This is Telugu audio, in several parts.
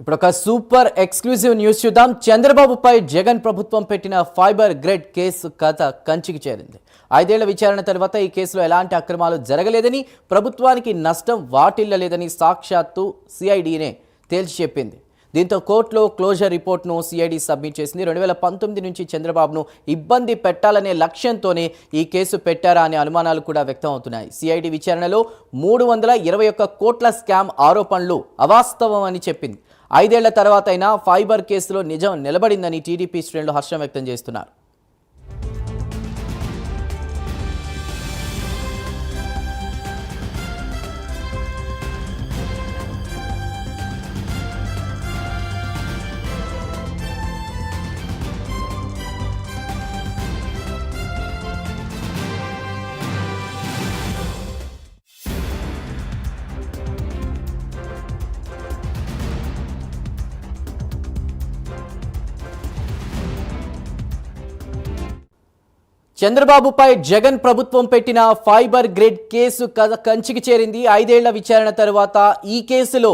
ఇప్పుడు ఒక సూపర్ ఎక్స్క్లూజివ్ న్యూస్ చూద్దాం. చంద్రబాబుపై జగన్ ప్రభుత్వం పెట్టిన ఫైబర్ గ్రేడ్ కేసు కథ కంచికి చేరింది. ఐదేళ్ళ విచారణ తర్వాత ఈ కేసులో ఎలాంటి అక్రమాలు జరగలేదని ప్రభుత్వానికి నష్టం వాటిల్లలేదని సాక్షాత్తు సిఐడినే తేల్చి చెప్పింది. దీంతో కోర్టులో క్లోజర్ రిపోర్ట్ను సిఐడి సబ్మిట్ చేసింది. రెండు వేల పంతొమ్మిది నుంచి చంద్రబాబును ఇబ్బంది పెట్టాలనే లక్ష్యంతోనే ఈ కేసు పెట్టారా అనే అనుమానాలు కూడా వ్యక్తం అవుతున్నాయి. సిఐడి విచారణలో మూడు వందల ఇరవై ఒక్క కోట్ల స్కామ్ ఆరోపణలు అవాస్తవం అని చెప్పింది. ఐదేళ్ళ తర్వాత అయినా ఫైబర్ కేసులో నిజం నిలబడిందని టీడీపీ శ్రేణులు హర్షం వ్యక్తం చేస్తున్నారు. చంద్రబాబుపై జగన్ ప్రభుత్వం పెట్టిన ఫైబర్ గ్రిడ్ కేసు కంచికి చేరింది. ఐదేళ్ళ విచారణ తర్వాత ఈ కేసులో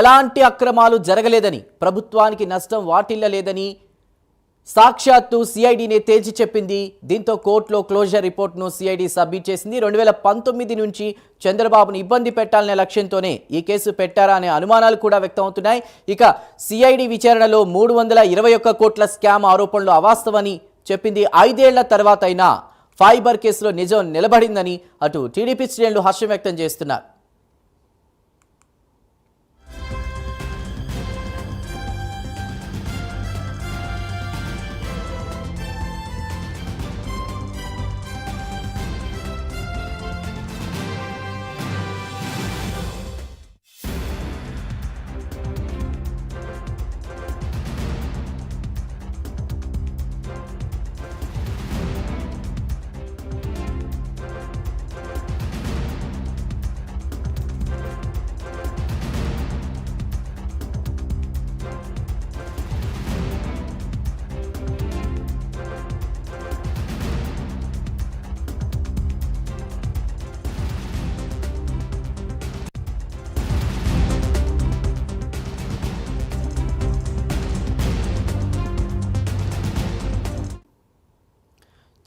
ఎలాంటి అక్రమాలు జరగలేదని ప్రభుత్వానికి నష్టం వాటిల్లలేదని సాక్షాత్తు సిఐడినే తేల్చి చెప్పింది. దీంతో కోర్టులో క్లోజర్ రిపోర్ట్ను సిఐడి సబ్మిట్ చేసింది. రెండు వేల పంతొమ్మిది నుంచి చంద్రబాబును ఇబ్బంది పెట్టాలనే లక్ష్యంతోనే ఈ కేసు పెట్టారా అనే అనుమానాలు కూడా వ్యక్తమవుతున్నాయి. ఇక సిఐడి విచారణలో మూడు వందల ఇరవై ఒక్క కోట్ల స్కామ్ ఆరోపణలు అవాస్తవని చెప్పింది ఐదేళ్ళ తర్వాత అయినా ఫైబర్ కేసులో నిజం నిలబడిందని అటు టీడీపీ శ్రేణులు హర్షం వ్యక్తం చేస్తున్నారు.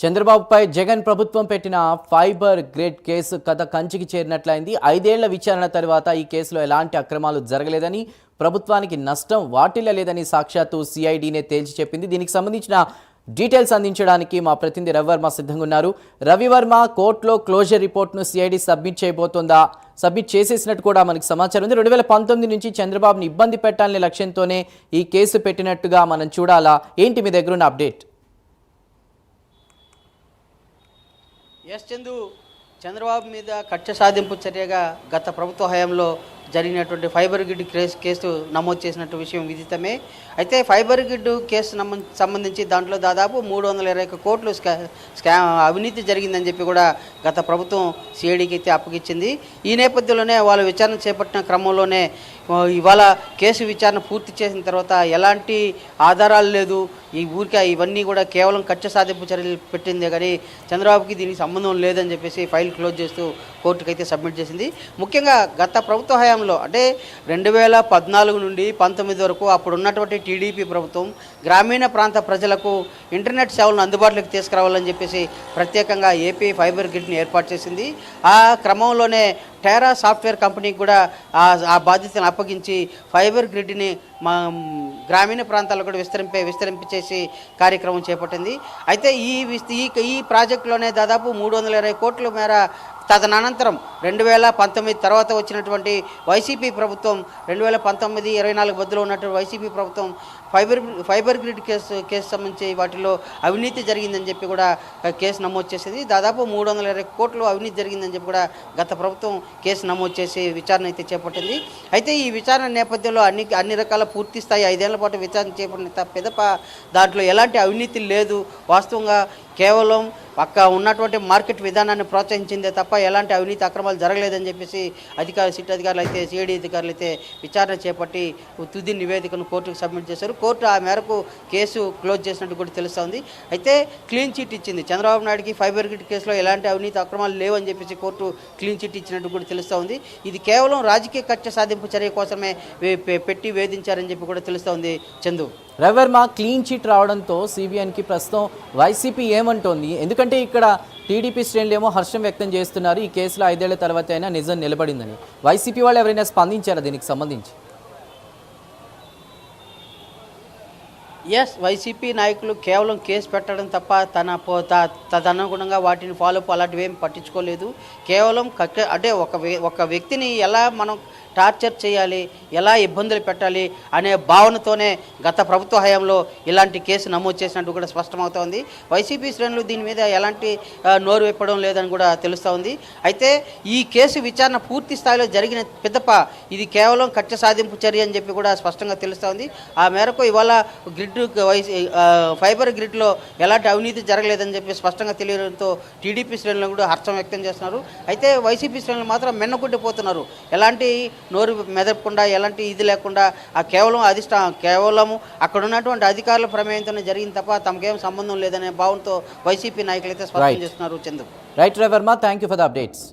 చంద్రబాబుపై జగన్ ప్రభుత్వం పెట్టిన ఫైబర్ గ్రేడ్ కేసు కథ కంచికి చేరినట్లయింది. ఐదేళ్ళ విచారణ తర్వాత ఈ కేసులో ఎలాంటి అక్రమాలు జరగలేదని ప్రభుత్వానికి నష్టం వాటిల్లలేదని సాక్షాత్తు సిఐడినే తేల్చి చెప్పింది. దీనికి సంబంధించిన డీటెయిల్స్ అందించడానికి మా ప్రతినిధి రవివర్మ సిద్ధంగా ఉన్నారు రవివర్మ కోర్టులో క్లోజర్ రిపోర్ట్ను సిఐడి సబ్మిట్ చేయబోతోందా? సబ్మిట్ చేసేసినట్టు కూడా మనకు సమాచారం ఉంది. రెండు వేల పంతొమ్మిది నుంచి చంద్రబాబుని ఇబ్బంది పెట్టాలనే లక్ష్యంతోనే ఈ కేసు పెట్టినట్టుగా మనం చూడాలా? ఏంటి మీ దగ్గర ఉన్న అప్డేట్? ఎస్ చందు చంద్రబాబు మీద కక్ష సాధింపు చర్యగా గత ప్రభుత్వ హయాంలో జరిగినటువంటి ఫైబర్ గిడ్ కేసు కేసు నమోదు చేసినట్టు విషయం విదితమే. అయితే ఫైబర్ గిడ్ కేసు సంబంధించి దాంట్లో దాదాపు మూడు వందల ఇరవై ఒక కోట్లు స్కా స్కా అవినీతి జరిగిందని చెప్పి కూడా గత ప్రభుత్వం సిఐడికి అయితే అప్పగించింది ఈ నేపథ్యంలోనే వాళ్ళు విచారణ చేపట్టిన క్రమంలోనే ఇవాళ కేసు విచారణ పూర్తి చేసిన తర్వాత ఎలాంటి ఆధారాలు లేదు. ఈ ఊరికే ఇవన్నీ కూడా కేవలం కక్ష సాధింపు చర్యలు పెట్టిందే కానీ చంద్రబాబుకి దీనికి సంబంధం లేదని చెప్పేసి ఫైల్ క్లోజ్ చేస్తూ కోర్టుకు అయితే సబ్మిట్ చేసింది. ముఖ్యంగా గత ప్రభుత్వ హయాంలో అంటే రెండు వేల పద్నాలుగు నుండి పంతొమ్మిది వరకు అప్పుడు ఉన్నటువంటి టీడీపీ ప్రభుత్వం గ్రామీణ ప్రాంత ప్రజలకు ఇంటర్నెట్ సేవలను అందుబాటులోకి తీసుకురావాలని చెప్పేసి ప్రత్యేకంగా ఏపీ ఫైబర్ గ్రిడ్ని ఏర్పాటు చేసింది. ఆ క్రమంలోనే టెరా సాఫ్ట్వేర్ కంపెనీకి కూడా ఆ ఆ బాధ్యతను అప్పగించి ఫైబర్ గ్రిడ్ని మా గ్రామీణ ప్రాంతాల్లో కూడా విస్తరింపే విస్తరింపచేసి కార్యక్రమం చేపట్టింది. అయితే ఈ ఈ ఈ ప్రాజెక్టులోనే దాదాపు మూడు వందల ఇరవై కోట్ల మేర తదనంతరం రెండు వేల పంతొమ్మిది తర్వాత వచ్చినటువంటి వైసీపీ ప్రభుత్వం రెండు వేల పంతొమ్మిది ఇరవై నాలుగు మధ్యలో ఉన్నటువంటి వైసీపీ ప్రభుత్వం fibre fibre grid case case సంబంధించి వాటిలో అవినీతి జరిగిందని చెప్పి కూడా కేసు నమోదు చేసేది. దాదాపు మూడు వందల ఇరవై కోట్లు అవినీతి జరిగిందని చెప్పి కూడా గత ప్రభుత్వం కేసు నమోదు చేసి విచారణ అయితే చేపట్టింది. అయితే ఈ విచారణ నేపథ్యంలో అన్ని అన్ని రకాల పూర్తి స్థాయి ఐదేళ్ళ పాటు విచారణ చేపట్టిన తప్ప దాంట్లో ఎలాంటి అవినీతి లేదు. వాస్తవంగా కేవలం అక్క ఉన్నటువంటి మార్కెట్ విధానాన్ని ప్రోత్సహించిందే తప్ప ఎలాంటి అవినీతి అక్రమాలు జరగలేదని చెప్పేసి అధికారులు సిట్ అధికారులు అయితే సిఐడి అధికారులు అయితే విచారణ చేపట్టి తుది నివేదికను కోర్టుకు సబ్మిట్ చేశారు. కోర్టు ఆ మేరకు కేసు క్లోజ్ చేసినట్టు కూడా తెలుస్తోంది. అయితే క్లీన్ చిట్ ఇచ్చింది. చంద్రబాబు నాయుడుకి ఫైబర్ గ్రిడ్ కేసులో ఎలాంటి అవినీతి అక్రమాలు లేవని చెప్పేసి కోర్టు క్లీన్ చిట్ ఇచ్చినట్టు కూడా తెలుస్తోంది. ఇది కేవలం రాజకీయ కక్ష సాధింపు చర్య కోసమే పెట్టి వేధించారని చెప్పి కూడా తెలుస్తోంది. చందు రవివర్మ క్లీన్ చిట్ రావడంతో సిబిఐకి ప్రస్తుతం వైసీపీ ఏమంటోంది? ఎందుకంటే ఇక్కడ టీడీపీ శ్రేణులు ఏమో హర్షం వ్యక్తం చేస్తున్నారు. ఈ కేసులో ఐదేళ్ళ తర్వాత అయినా నిజం నిలబడిందని. వైసీపీ వాళ్ళు ఎవరైనా స్పందించారా దీనికి సంబంధించి? ఎస్ వైసీపీ నాయకులు కేవలం కేసు పెట్టడం తప్ప తన పో- త- తదనుగుణంగా వాటిని ఫాలో అప్ అలాంటివి ఏం పట్టించుకోలేదు. కేవలం కక్క అంటే ఒక ఒక వ్యక్తిని ఎలా మనం టార్చర్ చేయాలి ఎలా ఇబ్బందులు పెట్టాలి అనే భావనతోనే గత ప్రభుత్వ హయాంలో ఇలాంటి కేసు నమోదు చేసినట్టు కూడా స్పష్టమవుతోంది వైసీపీ శ్రేణులు దీని మీద ఎలాంటి నోరు విప్పడం లేదని కూడా తెలుస్తూ ఉంది. అయితే ఈ కేసు విచారణ పూర్తి స్థాయిలో జరిగిన పిదప ఇది కేవలం కక్ష సాధింపు చర్య అని చెప్పి కూడా స్పష్టంగా తెలుస్తూ ఉంది. ఆ మేరకు ఇవాళ గ్రిడ్ వైసీ ఫైబర్ గ్రిడ్లో ఎలాంటి అవినీతి జరగలేదని చెప్పి స్పష్టంగా తెలియడంతో టీడీపీ శ్రేణులు కూడా హర్షం వ్యక్తం చేస్తున్నారు. అయితే వైసీపీ శ్రేణులు మాత్రం మిన్నకుండిపోతున్నారు ఎలాంటి నోరు మెదపకుండా ఎలాంటి ఇది లేకుండా ఆ కేవలం అధిష్టా కేవలం అక్కడ ఉన్నటువంటి అధికారుల ప్రమేయంతోనే జరిగింది తప్ప తమకేం సంబంధం లేదనే భావంతో వైసీపీ నాయకులు అయితే స్పష్టం. చేస్తున్నారు Chandu. Right Ravivarma thank you for the updates